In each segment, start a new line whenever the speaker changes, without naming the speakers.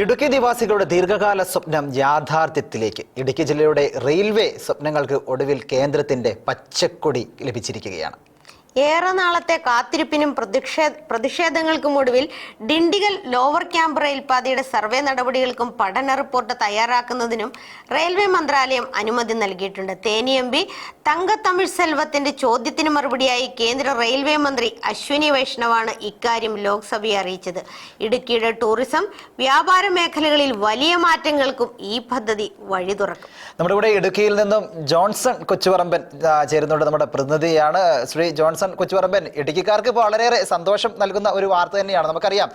ഇടുക്കി നിവാസികളുടെ ദീർഘകാല സ്വപ്നം യാഥാർത്ഥ്യത്തിലേക്ക്. ഇടുക്കി ജില്ലയുടെ റെയിൽവേ സ്വപ്നങ്ങൾക്ക് ഒടുവിൽ കേന്ദ്രത്തിന്റെ പച്ചക്കൊടി ലഭിച്ചിരിക്കുകയാണ്.
ഏറെ നാളത്തെ കാത്തിരിപ്പിനും പ്രതിഷേ പ്രതിഷേധങ്ങൾക്കും ഒടുവിൽ ഡിണ്ടിഗൽ ലോവർ ക്യാമ്പ് റെയിൽപാതയുടെ സർവേ നടപടികൾക്കും പഠന റിപ്പോർട്ട് തയ്യാറാക്കുന്നതിനും റെയിൽവേ മന്ത്രാലയം അനുമതി നൽകിയിട്ടുണ്ട്. തേനി എം പി തങ്കത്തമിഴ് സെൽവത്തിന്റെ ചോദ്യത്തിന് മറുപടിയായി കേന്ദ്ര റെയിൽവേ മന്ത്രി അശ്വിനി വൈഷ്ണവാണ് ഇക്കാര്യം ലോക്സഭയെ അറിയിച്ചത്. ഇടുക്കിയുടെ ടൂറിസം വ്യാപാര മേഖലകളിൽ വലിയ മാറ്റങ്ങൾക്കും ഈ പദ്ധതി വഴി തുറക്കും.
നമ്മുടെ ഇവിടെ ഇടുക്കിയിൽ നിന്നും ജോൺസൺ കൊച്ചുപറമ്പൻ ചേരുന്നുണ്ട്. നമ്മുടെ പ്രതിനിധിയാണ് ശ്രീ ജോൺസൺ. കൊച്ചുപറമ്പൻ ഇടുക്കിക്കാർക്ക് ഇപ്പോൾ വളരെയേറെ സന്തോഷം നൽകുന്ന ഒരു വാർത്ത തന്നെയാണ്. നമുക്കറിയാം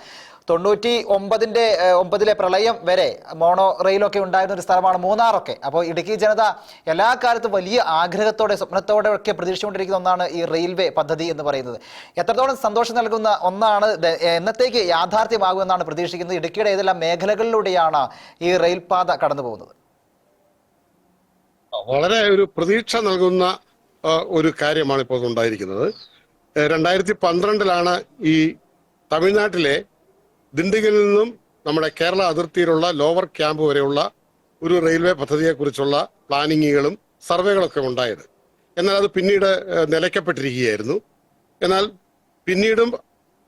തൊണ്ണൂറ്റി ഒമ്പതിന്റെ ഒമ്പതിലെ പ്രളയം വരെ മോണോ റെയിലൊക്കെ ഉണ്ടായിരുന്ന ഒരു സ്ഥലമാണ് മൂന്നാറൊക്കെ. അപ്പോൾ ഇടുക്കി ജനത എല്ലാ കാലത്തും വലിയ ആഗ്രഹത്തോടെ സ്വപ്നത്തോടെ ഒക്കെ പ്രതീക്ഷിച്ചുകൊണ്ടിരിക്കുന്ന ഒന്നാണ് ഈ റെയിൽവേ പദ്ധതി എന്ന് പറയുന്നത്. എത്രത്തോളം സന്തോഷം നൽകുന്ന ഒന്നാണ് എന്നത്തേക്ക് യാഥാർത്ഥ്യമാകുമെന്നാണ് പ്രതീക്ഷിക്കുന്നത്. ഇടുക്കിയുടെ ഏതെല്ലാം മേഖലകളിലൂടെയാണ് ഈ റെയിൽപാത കടന്നു പോകുന്നത്
വളരെ ഒരു പ്രതീക്ഷ നൽകുന്ന ഒരു കാര്യമാണ് ഇപ്പോൾ ഉണ്ടായിരിക്കുന്നത്. രണ്ടായിരത്തി പന്ത്രണ്ടിലാണ് ഈ തമിഴ്നാട്ടിലെ ദിണ്ടിഗലിൽ നിന്നും നമ്മുടെ കേരള അതിർത്തിയിലുള്ള ലോവർ ക്യാമ്പ് വരെയുള്ള ഒരു റെയിൽവേ പദ്ധതിയെക്കുറിച്ചുള്ള പ്ലാനിങ്ങുകളും സർവേകളൊക്കെ ഉണ്ടായത്. എന്നാൽ അത് പിന്നീട് നിലയ്ക്കപ്പെട്ടിരിക്കുകയായിരുന്നു. എന്നാൽ പിന്നീടും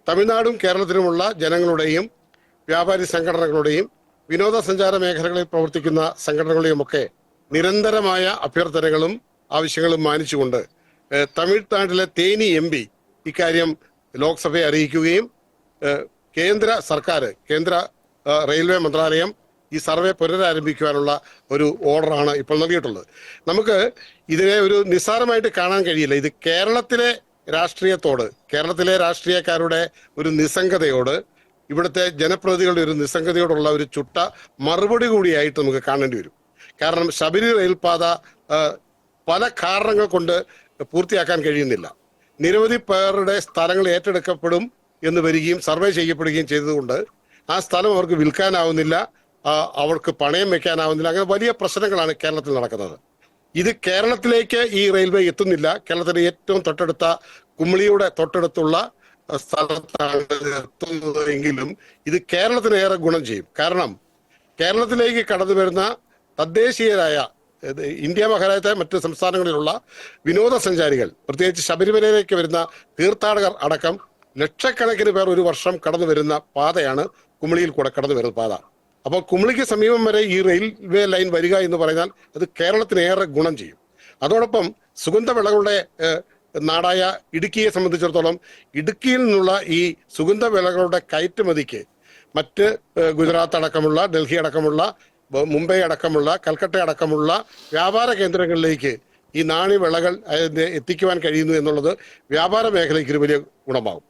തമിഴ്നാടും കേരളത്തിലുമുള്ള ജനങ്ങളുടെയും വ്യാപാരി സംഘടനകളുടെയും വിനോദസഞ്ചാര മേഖലകളിൽ പ്രവർത്തിക്കുന്ന സംഘടനകളുടെയും ഒക്കെ നിരന്തരമായ അഭ്യർത്ഥനകളും ആവശ്യങ്ങളും മാനിച്ചുകൊണ്ട് തമിഴ്നാട്ടിലെ തേനി എം പി ഇക്കാര്യം ലോക്സഭയെ അറിയിക്കുകയും കേന്ദ്ര സർക്കാർ കേന്ദ്ര റെയിൽവേ മന്ത്രാലയം ഈ സർവേ പുനരാരംഭിക്കുവാനുള്ള ഒരു ഓർഡറാണ് ഇപ്പോൾ നൽകിയിട്ടുള്ളത്. നമുക്ക് ഇതിനെ ഒരു നിസ്സാരമായിട്ട് കാണാൻ കഴിയില്ല. ഇത് കേരളത്തിലെ രാഷ്ട്രീയത്തോട് കേരളത്തിലെ രാഷ്ട്രീയക്കാരുടെ ഒരു നിസ്സംഗതയോട് ഇവിടുത്തെ ജനപ്രതികളുടെ ഒരു നിസ്സംഗതയോടുള്ള ഒരു ചുട്ട മറുപടി കൂടിയായിട്ട് നമുക്ക് കാണേണ്ടി വരും. കാരണം ശബരി റെയിൽപാത പല കാരണങ്ങൾ കൊണ്ട് പൂർത്തിയാക്കാൻ കഴിയുന്നില്ല. നിരവധി പേരുടെ സ്ഥലങ്ങൾ ഏറ്റെടുക്കപ്പെടും എന്ന് വരികയും സർവേ ചെയ്യപ്പെടുകയും ചെയ്തതുകൊണ്ട് ആ സ്ഥലം അവർക്ക് വിൽക്കാനാവുന്നില്ല അവർക്ക് പണയം വെക്കാനാവുന്നില്ല അങ്ങനെ വലിയ പ്രശ്നങ്ങളാണ് കേരളത്തിൽ നടക്കുന്നത്. ഇത് കേരളത്തിലേക്ക് ഈ റെയിൽവേ എത്തുന്നില്ല. കേരളത്തിലെ ഏറ്റവും തൊട്ടടുത്ത കുമിളിയുടെ തൊട്ടടുത്തുള്ള സ്ഥലത്താണ് എത്തുന്നത് എങ്കിലും ഇത് കേരളത്തിന് ഏറെ ഗുണം ചെയ്യും. കാരണം കേരളത്തിലേക്ക് കടന്നു വരുന്ന തദ്ദേശീയരായ ഇന്ത്യ മഹാരാജ്യത്തെ മറ്റ് സംസ്ഥാനങ്ങളിലുള്ള വിനോദസഞ്ചാരികൾ പ്രത്യേകിച്ച് ശബരിമലയിലേക്ക് വരുന്ന തീർത്ഥാടകർ അടക്കം ലക്ഷക്കണക്കിന് പേർ ഒരു വർഷം കടന്നു വരുന്ന പാതയാണ് കുമിളിയിൽ കൂടെ കടന്നു വരുന്ന പാത. അപ്പോൾ കുമിളിക്ക് സമീപം വരെ ഈ റെയിൽവേ ലൈൻ വരിക എന്ന് പറഞ്ഞാൽ അത് കേരളത്തിന് ഏറെ ഗുണം ചെയ്യും. അതോടൊപ്പം സുഗന്ധവിളകളുടെ നാടായ ഇടുക്കിയെ സംബന്ധിച്ചിടത്തോളം ഇടുക്കിയിൽ നിന്നുള്ള ഈ സുഗന്ധവിളകളുടെ കയറ്റുമതിക്ക് മറ്റ് ഗുജറാത്ത് അടക്കമുള്ള ഡൽഹി അടക്കമുള്ള മുംബൈ അടക്കമുള്ള കൽക്കട്ട അടക്കമുള്ള വ്യാപാര കേന്ദ്രങ്ങളിലേക്ക് ഈ നാണ്യവിളകൾ എത്തിക്കുവാൻ കഴിയുന്നു എന്നുള്ളത് വ്യാപാര മേഖലയ്ക്ക് ഒരു വലിയ ഗുണമാകും.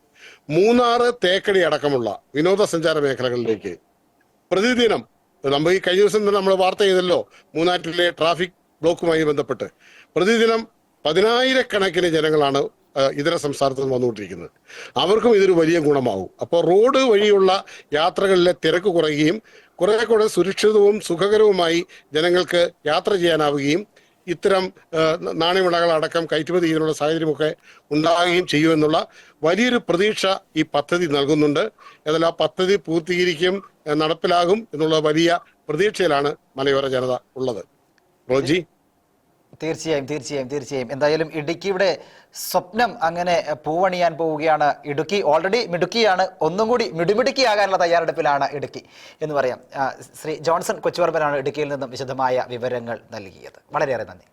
മൂന്നാറ് തേക്കടി അടക്കമുള്ള വിനോദസഞ്ചാര മേഖലകളിലേക്ക് പ്രതിദിനം നമ്മൾ ഈ കഴിഞ്ഞ ദിവസം തന്നെ നമ്മൾ വാർത്ത ചെയ്തല്ലോ മൂന്നാറ്റിലെ ട്രാഫിക് ബ്ലോക്കുമായി ബന്ധപ്പെട്ട്. പ്രതിദിനം പതിനായിരക്കണക്കിന് ജനങ്ങളാണ് ഇതര സംസ്ഥാനത്ത് നിന്ന് വന്നുകൊണ്ടിരിക്കുന്നത്. അവർക്കും ഇതൊരു വലിയ ഗുണമാകും. അപ്പോൾ റോഡ് വഴിയുള്ള യാത്രകളിലെ തിരക്ക് കുറയുകയും കുറെ കൂടെ സുരക്ഷിതവും സുഖകരവുമായി ജനങ്ങൾക്ക് യാത്ര ചെയ്യാനാവുകയും ഇത്തരം നാണ്യവിളകൾ അടക്കം കയറ്റുമതി ചെയ്യുന്നുള്ള സാഹചര്യമൊക്കെ ഉണ്ടാകുകയും ചെയ്യുമെന്നുള്ള വലിയൊരു പ്രതീക്ഷ ഈ പദ്ധതി നൽകുന്നുണ്ട്. എന്നാൽ ആ പദ്ധതി പൂർത്തീകരിക്കും നടപ്പിലാകും എന്നുള്ള വലിയ പ്രതീക്ഷയിലാണ് മലയോര ജനത ഉള്ളത്. റോജി?
തീർച്ചയായും തീർച്ചയായും തീർച്ചയായും. എന്തായാലും ഇടുക്കിയുടെ സ്വപ്നം അങ്ങനെ പൂവണിയാൻ പോവുകയാണ് ഇടുക്കി. ഓൾറെഡി മിടുക്കിയാണ്. ഒന്നും കൂടി മിടുമിടുക്കി ആകാനുള്ള തയ്യാറെടുപ്പിലാണ് ഇടുക്കി എന്ന് പറയാം. ശ്രീ ജോൺസൺ കൊച്ചുവർമ്മനാണ് ഇടുക്കിയിൽ നിന്നും വിശദമായ വിവരങ്ങൾ നൽകിയത്. വളരെയേറെ നന്ദി.